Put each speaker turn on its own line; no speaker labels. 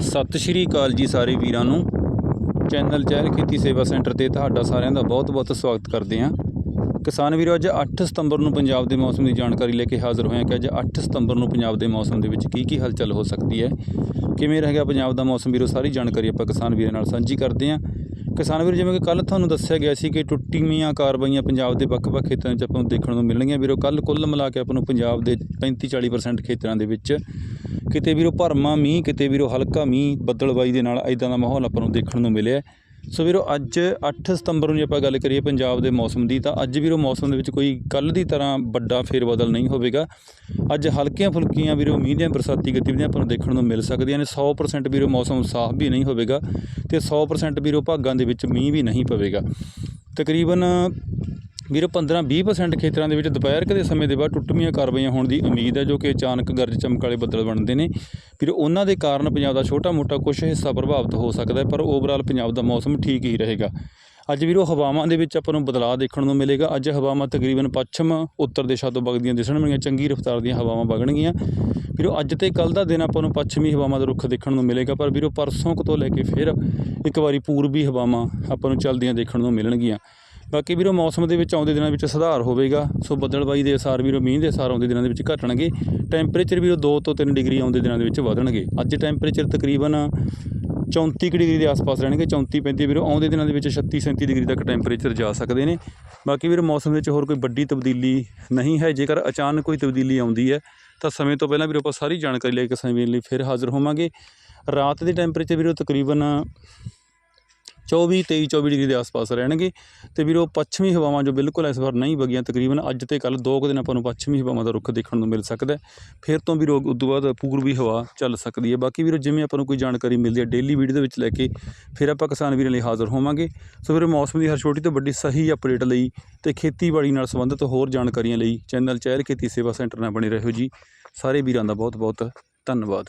ਸਤਿ ਸ਼੍ਰੀ ਅਕਾਲ ਜੀ ਸਾਰੇ ਵੀਰਾਂ ਨੂੰ। ਚੈਨਲ ਚਹਿਲ ਖੇਤੀ ਸੇਵਾ ਸੈਂਟਰ ਤੇ ਤੁਹਾਡਾ ਸਾਰਿਆਂ ਦਾ ਬਹੁਤ-ਬਹੁਤ ਸਵਾਗਤ ਕਰਦੇ ਹਾਂ। ਕਿਸਾਨ ਵੀਰੋ, ਅੱਜ 8 ਸਤੰਬਰ ਨੂੰ ਪੰਜਾਬ ਦੇ ਮੌਸਮ ਦੀ ਜਾਣਕਾਰੀ ਲੈ ਕੇ ਹਾਜ਼ਰ ਹੋਇਆ ਕਿ ਅੱਜ 8 ਸਤੰਬਰ ਨੂੰ ਪੰਜਾਬ ਦੇ ਮੌਸਮ ਦੇ ਵਿੱਚ ਕੀ ਕੀ ਹਲਚਲ ਹੋ ਸਕਦੀ ਹੈ, ਕਿਵੇਂ ਰਹੇਗਾ ਪੰਜਾਬ ਦਾ ਮੌਸਮ ਵੀਰੋ, ਸਾਰੀ ਜਾਣਕਾਰੀ ਆਪਾਂ ਕਿਸਾਨ ਵੀਰਾਂ ਨਾਲ ਸਾਂਝੀ ਕਰਦੇ ਹਾਂ। ਕਿਸਾਨ ਵੀਰ, ਜਿਵੇਂ ਕਿ ਕੱਲ ਤੁਹਾਨੂੰ ਦੱਸਿਆ ਗਿਆ ਸੀ ਕਿ ਟੁੱਟੀਆਂ ਕਾਰਵਾਈਆਂ ਪੰਜਾਬ ਦੇ ਵੱਖ-ਵੱਖ ਖੇਤਰਾਂ 'ਚ ਆਪਾਂ ਨੂੰ ਦੇਖਣ ਨੂੰ ਮਿਲਣਗੀਆਂ। ਵੀਰੋ ਕੱਲ ਕੁੱਲ ਮਿਲਾ ਕੇ ਆਪਾਂ ਨੂੰ ਪੰਜਾਬ ਦੇ 35-40% ਖੇਤਰਾਂ ਦੇ ਵਿੱਚ ਕਿਤੇ ਵੀਰੋ ਭਰਮਾ ਮੀਂਹ, ਕਿਤੇ ਵੀਰੋ ਹਲਕਾ ਮੀਂਹ, ਬੱਦਲਬਾਈ ਦੇ ਨਾਲ ਇਦਾਂ ਦਾ ਮਾਹੌਲ ਆਪਾਂ ਨੂੰ ਦੇਖਣ ਨੂੰ ਮਿਲਿਆ। ਸੋ ਵੀਰੋ ਅੱਜ 8 ਸਤੰਬਰ ਨੂੰ ਜੇ ਆਪਾਂ ਗੱਲ ਕਰੀਏ ਪੰਜਾਬ ਦੇ ਮੌਸਮ ਦੀ, ਤਾਂ ਅੱਜ ਵੀਰੋ ਮੌਸਮ ਦੇ ਵਿੱਚ ਕੋਈ ਕੱਲ ਦੀ ਤਰ੍ਹਾਂ ਵੱਡਾ ਫੇਰਬਦਲ ਨਹੀਂ ਹੋਵੇਗਾ। ਅੱਜ ਹਲਕੀਆਂ ਫੁਲਕੀਆਂ ਵੀਰੋ ਮੀਂਹ ਦੀਆਂ ਬਰਸਾਤੀ ਗਤੀਵਿਧੀਆਂ ਆਪਾਂ ਨੂੰ ਦੇਖਣ ਨੂੰ ਮਿਲ ਸਕਦੀਆਂ ਨੇ। 100% ਵੀਰੋ ਮੌਸਮ ਸਾਫ਼ ਵੀ ਨਹੀਂ ਹੋਵੇਗਾ ਤੇ 100% ਵੀਰੋ ਭਾਗਾਂ ਦੇ ਵਿੱਚ ਮੀਂਹ ਵੀ ਨਹੀਂ ਪਵੇਗਾ। ਤਕਰੀਬਨ ਵੀਰੋ 15-20% ਖੇਤਰਾਂ ਦੇ ਵਿੱਚ ਦੁਪਹਿਰ ਦੇ ਸਮੇਂ ਦੇ ਬਾਅਦ ਟੁੱਟਵੀਆਂ ਕਾਰਵਾਈਆਂ ਹੋਣ ਦੀ ਉਮੀਦ ਹੈ, ਜੋ ਕਿ ਅਚਾਨਕ ਗਰਜ ਚਮਕ ਵਾਲੇ ਬੱਦਲ ਬਣਦੇ ਨੇ। ਫਿਰ ਉਹਨਾਂ ਦੇ ਕਾਰਨ ਪੰਜਾਬ ਦਾ ਛੋਟਾ-ਮੋਟਾ ਕੁਝ ਹਿੱਸਾ ਪ੍ਰਭਾਵਿਤ ਹੋ ਸਕਦਾ ਹੈ, ਪਰ ਓਵਰਆਲ ਪੰਜਾਬ ਦਾ ਮੌਸਮ ਠੀਕ ਹੀ ਰਹੇਗਾ। ਅੱਜ ਵੀਰੋ, ਹਵਾਵਾਂ ਦੇ ਵਿੱਚ ਆਪਾਂ ਨੂੰ ਬਦਲਾਅ ਦੇਖਣ ਨੂੰ ਮਿਲੇਗਾ। ਅੱਜ ਹਵਾਵਾਂ ਤਕਰੀਬਨ ਪੱਛਮ, ਉੱਤਰ ਦਿਸ਼ਾ ਤੋਂ ਵਗਦੀਆਂ ਦਿਸਣਗੀਆਂ ਚੰਗੀ ਰਫ਼ਤਾਰ ਦੀਆਂ ਹਵਾਵਾਂ ਵਗਣਗੀਆਂ। ਵੀਰੋ, ਅੱਜ ਤੇ ਕੱਲ ਦਾ ਦਿਨ ਆਪਾਂ ਨੂੰ ਪੱਛਮੀ ਹਵਾਵਾਂ ਦਾ ਰੁੱਖ ਦੇਖਣ ਨੂੰ ਮਿਲੇਗਾ, ਪਰ ਵੀਰੋ, ਪਰਸੋਂ ਕੁ ਤੋਂ ਲੈ ਕੇ ਫਿਰ ਇੱਕ ਵਾਰੀ ਪੂਰਬੀ ਹਵਾਵਾਂ ਆਪਾਂ ਨੂੰ ਚੱਲਦੀਆਂ ਦੇਖਣ ਨੂੰ ਮਿਲਣਗੀਆਂ। ਬਾਕੀ ਵੀਰੋ, ਮੌਸਮ ਦੇ ਵਿੱਚ ਆਉਂਦੇ ਦਿਨਾਂ ਵਿੱਚ ਸੁਧਾਰ ਹੋਵੇਗਾ। ਸੋ ਬੱਦਲਬਾਈ ਦੇ ਅਸਾਰ ਵੀਰੋ, ਮੀਂਹ ਦੇ ਅਸਾਰ ਆਉਂਦੇ ਦਿਨਾਂ ਦੇ ਵਿੱਚ ਘਟਣਗੇ ਟੈਂਪਰੇਚਰ ਵੀਰੋ 2 ਤੋਂ 3 ਡਿਗਰੀ ਆਉਂਦੇ ਦਿਨਾਂ ਦੇ ਵਿੱਚ ਵਧਣਗੇ। ਅੱਜ ਟੈਂਪਰੇਚਰ ਤਕਰੀਬਨ 34 ਕੁ ਡਿਗਰੀ ਦੇ ਆਸ-ਪਾਸ ਰਹਿਣਗੇ। 34 35 ਵੀਰੋ, ਆਉਂਦੇ ਦਿਨਾਂ ਦੇ ਵਿੱਚ 36 37 ਡਿਗਰੀ ਤੱਕ ਟੈਂਪਰੇਚਰ ਜਾ ਸਕਦੇ ਨੇ। ਬਾਕੀ ਵੀਰੋ, ਮੌਸਮ ਵਿੱਚ ਹੋਰ ਕੋਈ ਵੱਡੀ ਤਬਦੀਲੀ ਨਹੀਂ ਹੈ। ਜੇਕਰ ਅਚਾਨਕ ਕੋਈ ਤਬਦੀਲੀ ਆਉਂਦੀ ਹੈ, ਤਾਂ ਸਮੇਂ ਤੋਂ ਪਹਿਲਾਂ ਵੀਰੋ, ਆਪਾਂ ਸਾਰੀ ਜਾਣਕਾਰੀ ਲੈ ਕੇ ਸਮੇਂ ਲਈ ਫਿਰ ਹਾਜ਼ਰ ਹੋਵਾਂਗੇ। ਰਾਤ ਦੇ ਟੈਂਪਰੇਚਰ ਵੀਰੋ, ਤਕਰੀਬਨ 24 23 24 ਡਿਗਰੀ ਦੇ ਆਸ-ਪਾਸ ਰਹਿਣਗੇ ਤੇ ਵੀਰੋ ਪੱਛਮੀ ਹਵਾਵਾਂ ਜੋ ਬਿਲਕੁਲ ਇਸ ਵਾਰ ਨਹੀਂ ਵਗੀਆਂ, ਤਕਰੀਬਨ ਅੱਜ ਤੇ ਕੱਲ ਦੋ ਕੁ ਦਿਨ ਆਪਾਂ ਨੂੰ ਪੱਛਮੀ ਹਵਾਵਾਂ ਦਾ ਰੁੱਖ ਦੇਖਣ ਨੂੰ ਮਿਲ ਸਕਦਾ ਫਿਰ ਤੋਂ ਵੀਰੋ ਉਸ ਤੋਂ ਬਾਅਦ ਪੂਰਬੀ ਹਵਾ ਚੱਲ ਸਕਦੀ ਹੈ। ਬਾਕੀ ਵੀਰੋ ਜਿਵੇਂ ਆਪਾਂ ਨੂੰ ਕੋਈ ਜਾਣਕਾਰੀ ਮਿਲਦੀ ਹੈ ਡੇਲੀ ਵੀਡੀਓ ਦੇ ਵਿੱਚ ਲੈ ਕੇ ਫਿਰ ਆਪਾਂ ਕਿਸਾਨ ਵੀਰਾਂ ਲਈ ਹਾਜ਼ਰ ਹੋਵਾਂਗੇ। ਸੋ ਵੀਰੋ ਮੌਸਮ ਦੀ ਹਰ ਛੋਟੀ ਤੋਂ ਵੱਡੀ ਸਹੀ ਅਪਡੇਟ ਲਈ ਤੇ ਖੇਤੀਬਾੜੀ ਨਾਲ ਸੰਬੰਧਿਤ ਹੋਰ ਜਾਣਕਾਰੀਆਂ ਲਈ ਚੈਨਲ ਚਹਿਰ ਖੇਤੀ ਸੇਵਾ ਸੈਂਟਰ ਨਾਲ ਬਣੇ ਰਹੋ ਜੀ। ਸਾਰੇ ਵੀਰਾਂ ਦਾ ਬਹੁਤ ਬਹੁਤ ਧੰਨਵਾਦ।